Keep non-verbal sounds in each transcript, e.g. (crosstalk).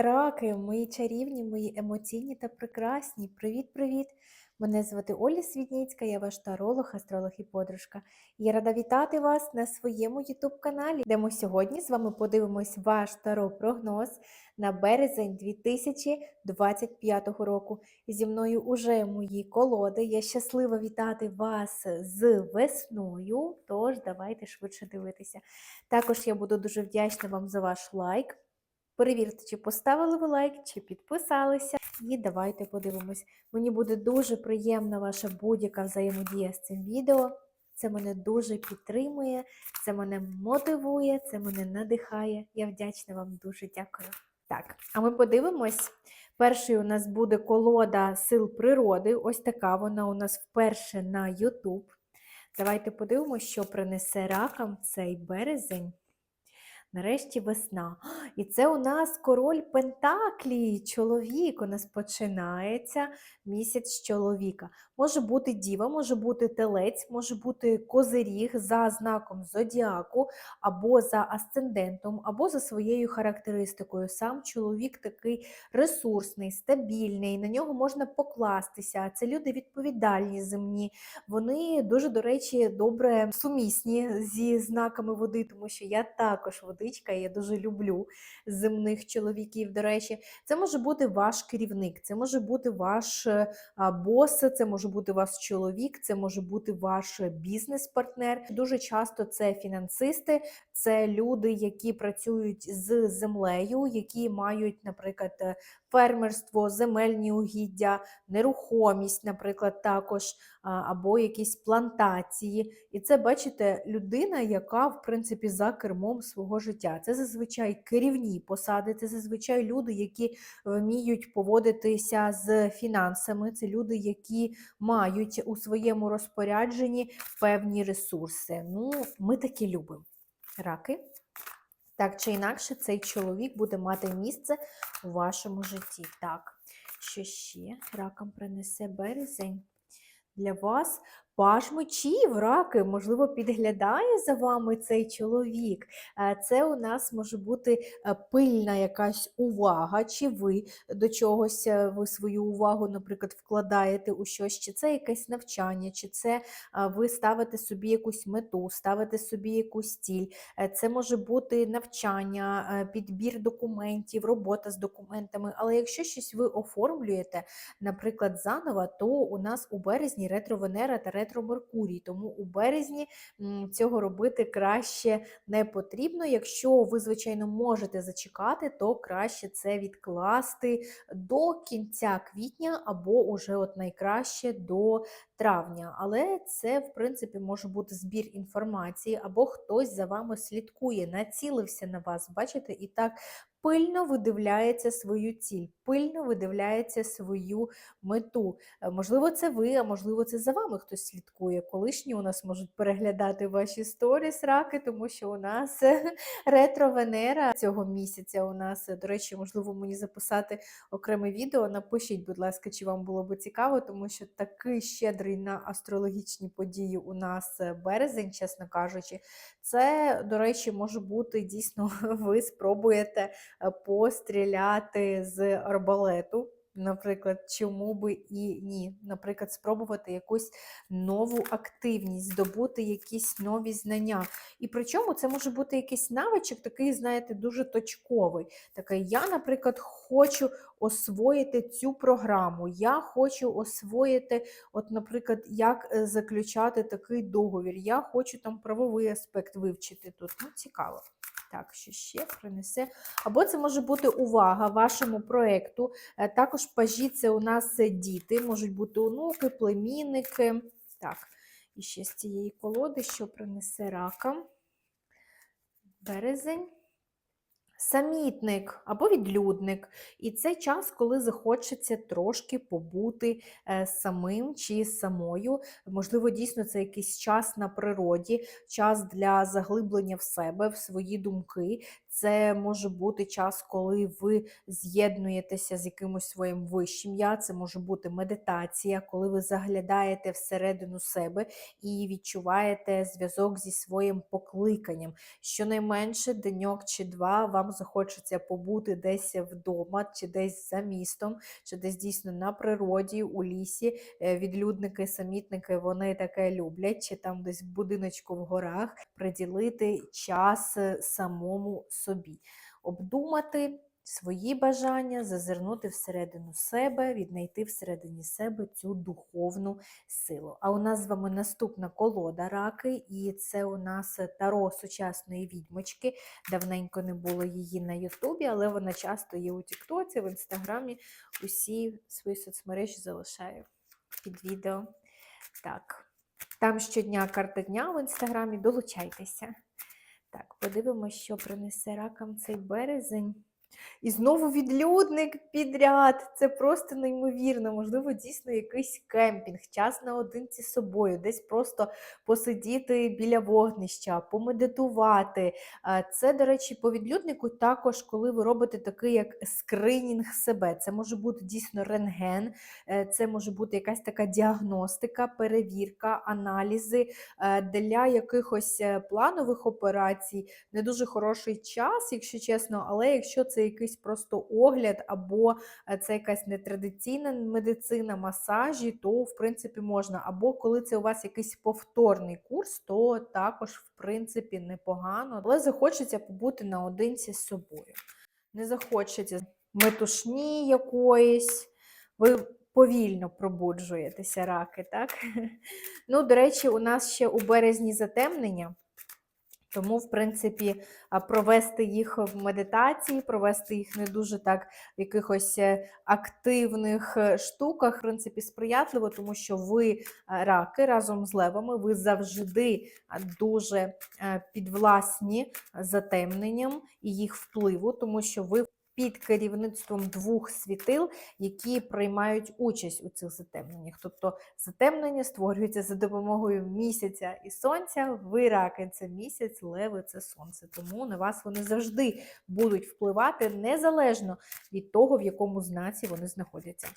Раки, мої чарівні, мої емоційні та прекрасні. Привіт-привіт! Мене звати Оля Світніцька, я ваш таролог, астролог і подружка. Я рада вітати вас на своєму YouTube-каналі, де ми сьогодні з вами подивимось ваш таро-прогноз на березень 2025 року. Зі мною уже мої колоди. Я щаслива вітати вас з весною, тож давайте швидше дивитися. Також я буду дуже вдячна вам за ваш лайк. Перевірте, чи поставили ви лайк, чи підписалися. І давайте подивимось. Мені буде дуже приємна ваша будь-яка взаємодія з цим відео. Це мене дуже підтримує, це мене мотивує, це мене надихає. Я вдячна вам дуже дякую. Так, а ми подивимось. Перший у нас буде колода сил природи. Ось така вона у нас вперше на YouTube. Давайте подивимось, що принесе ракам цей березень. Нарешті весна. І це у нас король Пентаклі, чоловік. У нас починається місяць чоловіка. Може бути діва, може бути телець, може бути козиріг за знаком зодіаку, або за асцендентом, або за своєю характеристикою. Сам чоловік такий ресурсний, стабільний, на нього можна покластися. Це люди відповідальні земні. Вони дуже, до речі, добре сумісні зі знаками води, тому що я також водичка, і я дуже люблю земних чоловіків. До речі, це може бути ваш керівник, це може бути ваш е, бос, це може бути ваш чоловік, це може бути ваш бізнес-партнер. Дуже часто це фінансисти, це люди, які працюють з землею, які мають, наприклад, е, фермерство, земельні угіддя, нерухомість, наприклад, також, або якісь плантації. І це, бачите, людина, яка, в принципі, за кермом свого життя. Це зазвичай керівні посади, це зазвичай люди, які вміють поводитися з фінансами. Це люди, які мають у своєму розпорядженні певні ресурси. Ну, ми такі любимо. Раки. Так чи інакше, цей чоловік буде мати місце у вашому житті. Так, що ще ракам принесе березень для вас? Паж мечів, раки, можливо, підглядає за вами цей чоловік. Е, Це у нас може бути е, пильна якась увага, чи ви до чогось е, ви свою увагу, наприклад, вкладаєте у щось, чи це якесь навчання, чи це ви ставите собі якусь мету, ставите собі якусь ціль. Це може бути навчання, підбір документів, робота з документами. Але якщо щось ви оформлюєте, наприклад, заново, то у нас у березні ретро-Венера та ретро-Меркурій. Тому у березні цього робити краще не потрібно. Якщо ви, звичайно, можете зачекати, то краще це відкласти до кінця квітня або уже от найкраще до травня. Але це, в принципі, може бути збір інформації, або хтось за вами слідкує, націлився на вас, бачите, і так пильно видивляється свою ціль, пильно видивляється свою мету. Е, Можливо, це ви, а можливо, це за вами хтось слідкує. Колишні у нас можуть переглядати ваші сторіс раки, тому що у нас (laughs) ретро-Венера цього місяця. У нас, до речі, можливо, мені записати окреме відео. Напишіть, будь ласка, чи вам було би цікаво, тому що такий щедрий на астрологічні події у нас е, березень, чесно кажучи. Це, до речі, може бути дійсно, (laughs) ви спробуєте е, постріляти з арбалету. Наприклад, чому би і ні? Наприклад, спробувати якусь нову активність, здобути якісь нові знання. І причому це може бути якийсь навичок, такий, знаєте, дуже точковий. Такий, я, наприклад, хочу освоїти цю програму, я хочу освоїти, от, наприклад, як е, заключати такий договір, я хочу там правовий аспект вивчити тут. Ну, цікаво. Так, що ще принесе. Або це може бути увага вашому проєкту. Е, Також пажі це у нас е, діти, можуть бути онуки, племінники. Так, і ще з цієї колоди, що принесе рака. Березень. Самітник або відлюдник. І це час, коли захочеться трошки побути е, самим чи самою. Можливо, дійсно це якийсь час на природі, час для заглиблення в себе, в свої думки. Це може бути час, коли ви з'єднуєтеся з якимось своїм вищим я, це може бути медитація, коли ви заглядаєте всередину себе і відчуваєте зв'язок зі своїм покликанням. Щонайменше деньок чи два вам захочеться побути десь вдома, чи десь за містом, чи десь дійсно на природі, у лісі. Е, Відлюдники, самітники вони таке люблять, чи там десь будиночку в горах приділити час е, самому собі, обдумати свої бажання, зазирнути всередину себе, віднайти всередині себе цю духовну силу. А у нас з вами наступна колода раки, і це у нас таро сучасної відьмочки. Давненько не було її на Ютубі, але вона часто є у Тіктоці, в Інстаграмі. Усі свої соцмережі залишаю під відео. Так, там щодня карта дня в інстаграмі, долучайтеся. Так, подивимося, що принесе ракам цей березень. І знову відлюдник підряд. Це просто неймовірно. Можливо, дійсно якийсь кемпінг, час наодинці з собою, десь просто посидіти біля вогнища, помедитувати. Це, до речі, по відлюднику також, коли ви робите такий як скринінг себе. Це може бути дійсно рентген, е, це може бути якась така діагностика, перевірка, аналізи е, для якихось е, планових операцій. Не дуже хороший час, якщо чесно, але якщо це якийсь просто огляд, або е, це якась нетрадиційна медицина, масажі, то в принципі можна. Або коли це у вас якийсь повторний курс, то також, в принципі, непогано. Але захочеться побути наодинці з собою. Не захочеться метушні якоїсь. Ви повільно пробуджуєтеся, раки, так? (laughs) Ну, до речі, у нас ще у березні затемнення. Тому, в принципі, провести їх в медитації, провести їх не дуже так в якихось е, активних е, штуках, в принципі, сприятливо, тому що ви раки разом з левами, ви завжди дуже е, підвласні затемненням і їх впливу, тому що ви під керівництвом двох світил, які приймають участь у цих затемненнях. Тобто затемнення створюється за допомогою місяця і сонця. Ви раки це місяць, леви це сонце. Тому на вас вони завжди будуть впливати незалежно від того, в якому знаці вони знаходяться.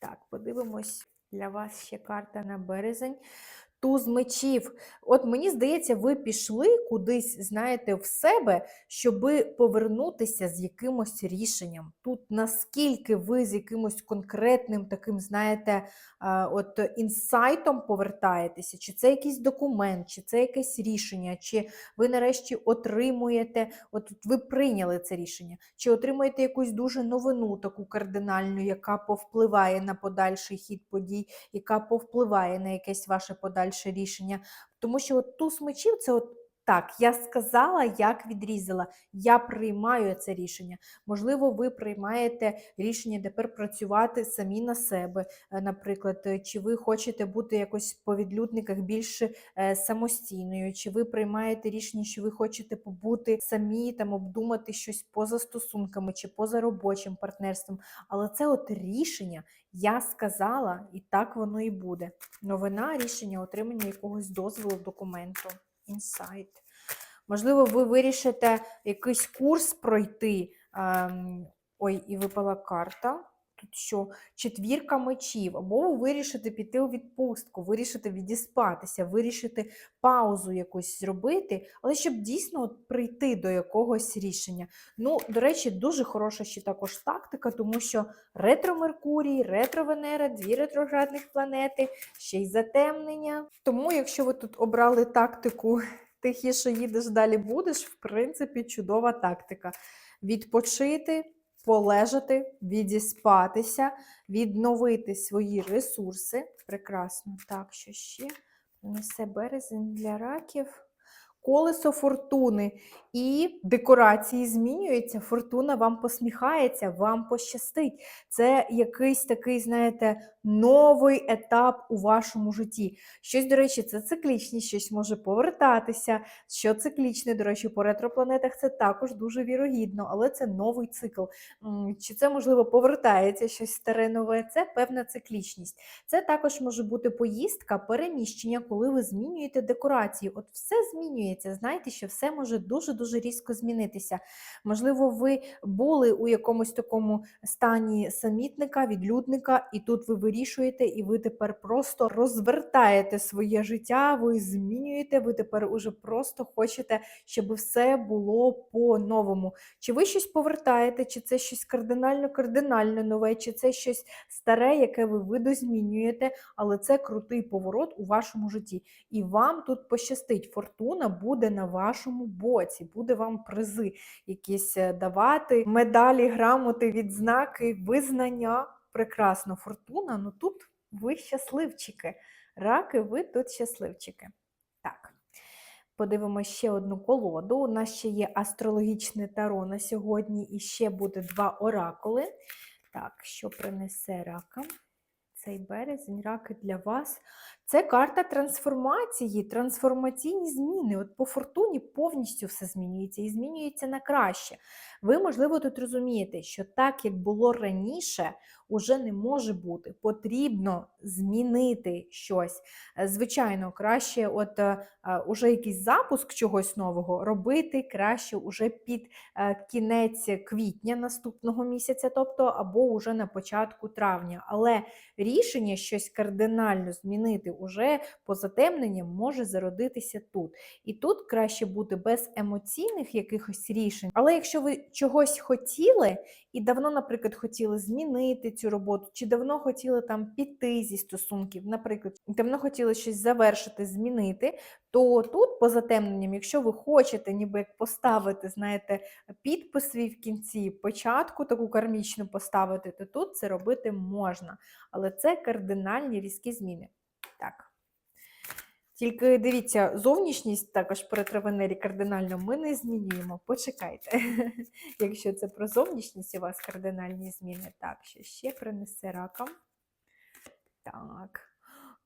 Так, подивимось для вас ще карта на березень. Туз мечів. От мені здається, ви пішли кудись, знаєте, в себе, щоби повернутися з якимось рішенням. Тут наскільки ви з якимось конкретним таким, знаєте, от інсайтом повертаєтеся, чи це якийсь документ, чи це якесь рішення, чи ви нарешті отримуєте, от ви прийняли це рішення, чи отримуєте якусь дуже новину, таку кардинальну, яка повпливає на подальший хід подій, яка повпливає на якесь ваше подальше рішення. Тому що от туз мечів це от так, я сказала, як відрізала. Я приймаю це рішення. Можливо, ви приймаєте рішення тепер працювати самі на себе. Е, Наприклад, е, чи ви хочете бути якось по відлюдниках більш е, самостійною, чи ви приймаєте рішення, що ви хочете побути самі, там обдумати щось поза стосунками чи поза робочим партнерством. Але це от рішення, я сказала, і так воно і буде. Новина рішення отримання якогось дозволу документу. Інсайт. Можливо, ви вирішите якийсь курс пройти. ем, Ой, і випала карта. Тут що? Четвірка мечів. Або ви вирішите піти у відпустку, вирішите відіспатися, вирішите паузу якусь зробити, але щоб дійсно от прийти до якогось рішення. Ну, до речі, дуже хороша ще також тактика, тому що ретро-Меркурій, ретро-Венера, дві ретроградних планети, ще й затемнення. Тому, якщо ви тут обрали тактику тихіше їдеш, далі будеш, в принципі, чудова тактика. Відпочити, полежати, відіспатися, відновити свої ресурси. Прекрасно. Так, що ще несе березень для раків. Колесо фортуни. І декорації змінюються, фортуна вам посміхається, вам пощастить. Це якийсь такий, знаєте, новий етап у вашому житті. Щось, до речі, це циклічність, щось може повертатися. Що циклічне, до речі, по ретропланетах це також дуже вірогідно, але це новий цикл. Чи це, можливо, повертається щось старе нове? Це певна циклічність. Це також може бути поїздка, переміщення, коли ви змінюєте декорації. От все змінюється. Змінюється. Знайте, що все може дуже-дуже різко змінитися. Можливо, ви були у якомусь такому стані самітника, відлюдника, і тут ви вирішуєте, і ви тепер просто розвертаєте своє життя, ви змінюєте, ви тепер уже просто хочете, щоб все було по-новому. Чи ви щось повертаєте, чи це щось кардинально-кардинально нове, чи це щось старе, яке ви видозмінюєте, але це крутий поворот у вашому житті. І вам тут пощастить. Фортуна буде на вашому боці, буде вам призи якісь е, давати, медалі, грамоти, відзнаки, визнання. Прекрасно, фортуна. Ну тут ви щасливчики. Раки, ви тут щасливчики. Так. Подивимося ще одну колоду. У нас ще є астрологічне таро на сьогодні, і ще буде два оракули. Так, що принесе ракам? Цей березень, раки для вас. Це карта трансформації, трансформаційні зміни. От по фортуні повністю все змінюється і змінюється на краще. Ви, можливо, тут розумієте, що так, як було раніше, уже не може бути. Потрібно змінити щось. Е, Звичайно, краще, от е, е, уже якийсь запуск чогось нового робити краще уже під кінець квітня наступного місяця, тобто або уже на початку травня. Але рішення щось кардинально змінити уже по затемненням може зародитися тут. І тут краще бути без емоційних якихось рішень. Але якщо ви чогось хотіли і давно, наприклад, хотіли змінити цю роботу, чи давно хотіли там піти зі стосунків, наприклад, давно хотіли щось завершити, змінити, то тут, по затемненням, якщо ви хочете ніби як поставити, знаєте, підпис свій в кінці, початку таку кармічну поставити, то тут це робити можна. Але це кардинальні різкі зміни. Так. Тільки дивіться, зовнішність також при травенері кардинально ми не змінюємо. Почекайте. (laughs) Якщо це про зовнішність у вас кардинальні зміни. Так, що ще принесе раком. Так.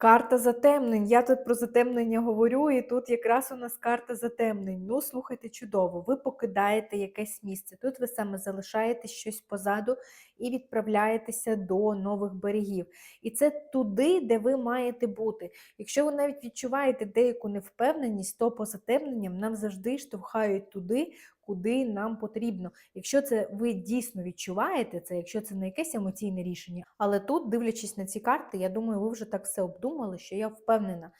Карта затемнень. Я тут про затемнення говорю, і тут якраз у нас карта затемнень. Ну, слухайте, чудово, ви покидаєте якесь місце. Тут ви саме залишаєте щось позаду і відправляєтеся до нових берегів. І це туди, де ви маєте бути. Якщо ви навіть відчуваєте деяку невпевненість, то по затемненням нам завжди штовхають туди, куди нам потрібно. Якщо це ви дійсно відчуваєте це, якщо це не якесь емоційне рішення, але тут, дивлячись на ці карти, я думаю, ви вже так все обдумали, що я впевнена,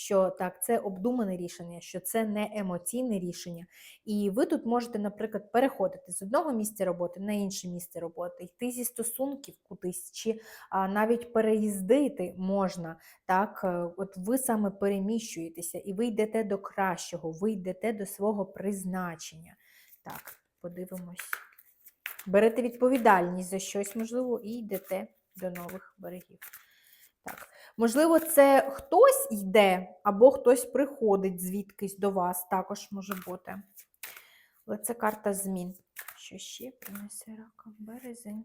що так, це обдумане рішення, що це не емоційне рішення. І ви тут можете, наприклад, переходити з одного місця роботи на інше місце роботи, йти зі стосунків кудись, чи а, навіть переїздити можна. Так, е, от ви саме переміщуєтеся і ви йдете до кращого, ви йдете до свого призначення. Так, подивимось. Берете відповідальність за щось, можливо, і йдете до нових берегів. Так. Можливо, це хтось йде, або хтось приходить звідкись до вас, також може бути. Але це карта змін. Що ще принесе раком березень?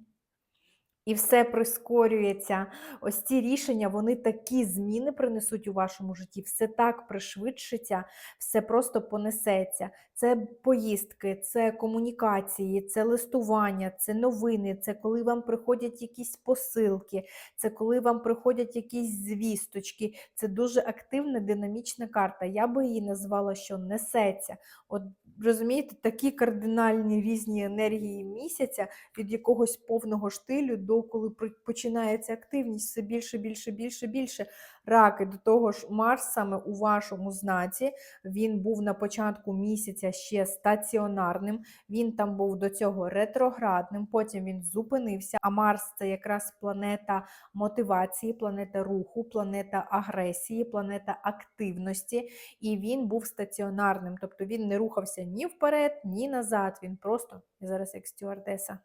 І все прискорюється. Ось ці рішення, вони такі зміни принесуть у вашому житті, все так пришвидшиться, все просто понесеться. Це поїздки, це комунікації, це листування, це новини, це коли вам приходять якісь посилки, це коли вам приходять якісь звісточки. Це дуже активна, динамічна карта. Я би її назвала, що несеться. От розумієте, такі кардинальні різні енергії місяця від якогось повного штилю до коли починається активність все більше, більше, більше, більше. Раки до того ж, Марс саме у вашому знаці. Він був на початку місяця ще стаціонарним. Він там був до цього ретроградним. Потім він зупинився. А Марс це якраз планета мотивації, планета руху, планета агресії, планета активності. І він був стаціонарним, тобто він не рухався ні вперед, ні назад. Він просто зараз як стюардеса.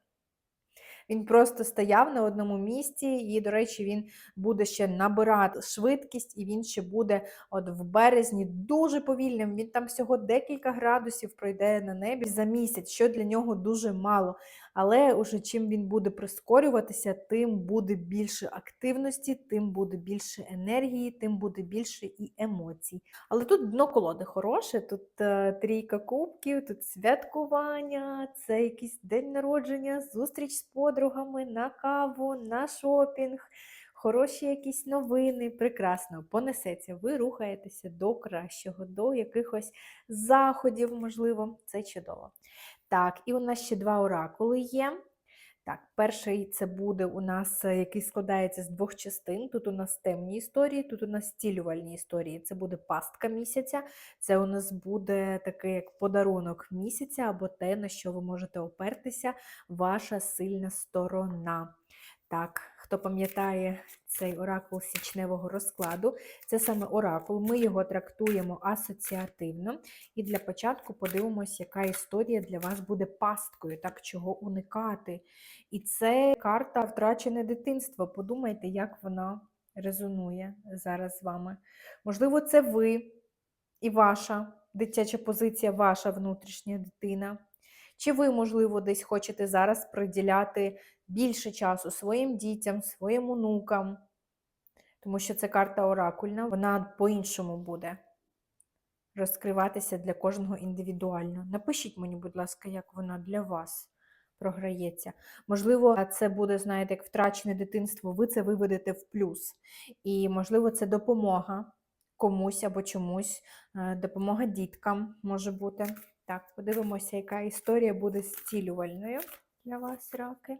Він просто стояв на одному місці, і, до речі, він буде ще набирати швидкість, і він ще буде от в березні дуже повільним. Він там всього декілька градусів пройде на небі за місяць, що для нього дуже мало. Але уже чим він буде прискорюватися, тим буде більше активності, тим буде більше енергії, тим буде більше і емоцій. Але тут дно колоди хороше, тут е, трійка кубків, тут святкування, це якийсь день народження, зустріч з подругами на каву, на шопінг. хороші якісь новини, прекрасно понесеться. Ви рухаєтеся до кращого, до якихось заходів, можливо, це чудово. Так, і у нас ще два оракули є. Так, перший це буде у нас, е, який складається з двох частин. Тут у нас темні історії, тут у нас стілювальні історії. Це буде пастка місяця, це у нас буде такий як подарунок місяця, або те, на що ви можете опертися, ваша сильна сторона. Так, хто пам'ятає цей оракул січневого розкладу, це саме оракул. Ми його трактуємо асоціативно. І для початку подивимось, яка історія для вас буде пасткою, так чого уникати. І це карта втрачене дитинство. Подумайте, як вона резонує зараз з вами. Можливо, це ви і ваша дитяча позиція, ваша внутрішня дитина. Чи ви, можливо, десь хочете зараз приділяти більше часу своїм дітям, своїм онукам? Тому що це карта оракульна, вона по-іншому буде розкриватися для кожного індивідуально. Напишіть мені, будь ласка, як вона для вас програється. Можливо, це буде, знаєте, як втрачене дитинство, ви це виведете в плюс. І, можливо, це допомога комусь або чомусь, е, допомога діткам може бути. Так, подивимося, яка історія буде зцілювальною для вас, раки.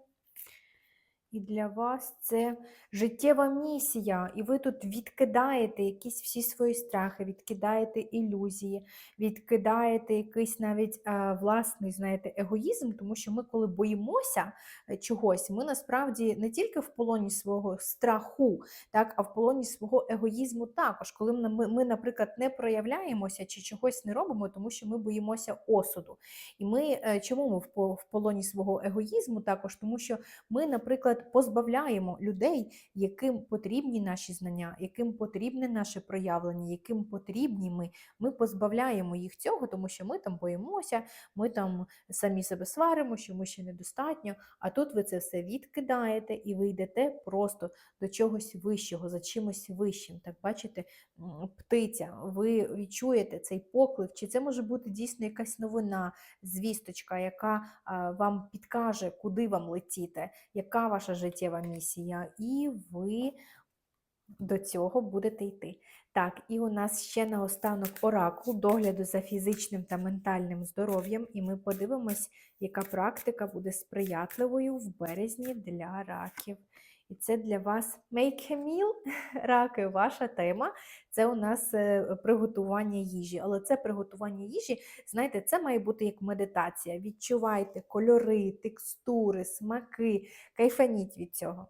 І для вас це життєва місія, і ви тут відкидаєте якісь всі свої страхи, відкидаєте ілюзії, відкидаєте якийсь навіть а, власний, знаєте, егоїзм, тому що ми, коли боїмося е, чогось, ми насправді не тільки в полоні свого страху, так, а в полоні свого егоїзму також, коли ми, ми, наприклад, не проявляємося чи чогось не робимо, тому що ми боїмося осуду. І ми е, чому ми в полоні свого егоїзму також? Тому що ми, наприклад, позбавляємо людей, яким потрібні наші знання, яким потрібне наше проявлення, яким потрібні ми. Ми позбавляємо їх цього, тому що ми там боїмося, ми там самі себе сваримо, що ми ще недостатньо. А тут ви це все відкидаєте і ви йдете просто до чогось вищого, за чимось вищим. Так бачите, птиця, ви відчуєте цей поклик, чи це може бути дійсно якась новина, звісточка, яка вам підкаже, куди вам летіти, яка ваша життєва місія, і ви до цього будете йти. Так, і у нас ще наостанок оракул догляду за фізичним та ментальним здоров'ям, і ми подивимось, яка практика буде сприятливою в березні для раків. І це для вас make a meal, (laughs) раки, ваша тема. Це у нас е, приготування їжі. Але це приготування їжі, знаєте, це має бути як медитація. Відчувайте кольори, текстури, смаки, кайфаніть від цього.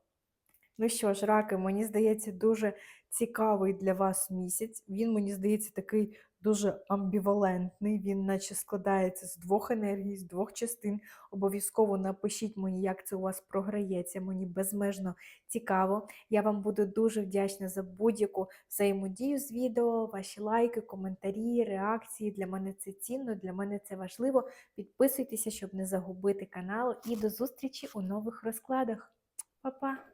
Ну що ж, раки, мені здається, дуже цікавий для вас місяць. Він, мені здається, такий дуже амбівалентний. Він наче складається з двох енергій, з двох частин. Обов'язково напишіть мені, як це у вас програється. Мені безмежно цікаво. Я вам буду дуже вдячна за будь-яку взаємодію з відео, ваші лайки, коментарі, реакції. Для мене це цінно, для мене це важливо. Підписуйтеся, щоб не загубити канал. І до зустрічі у нових розкладах. Па-па!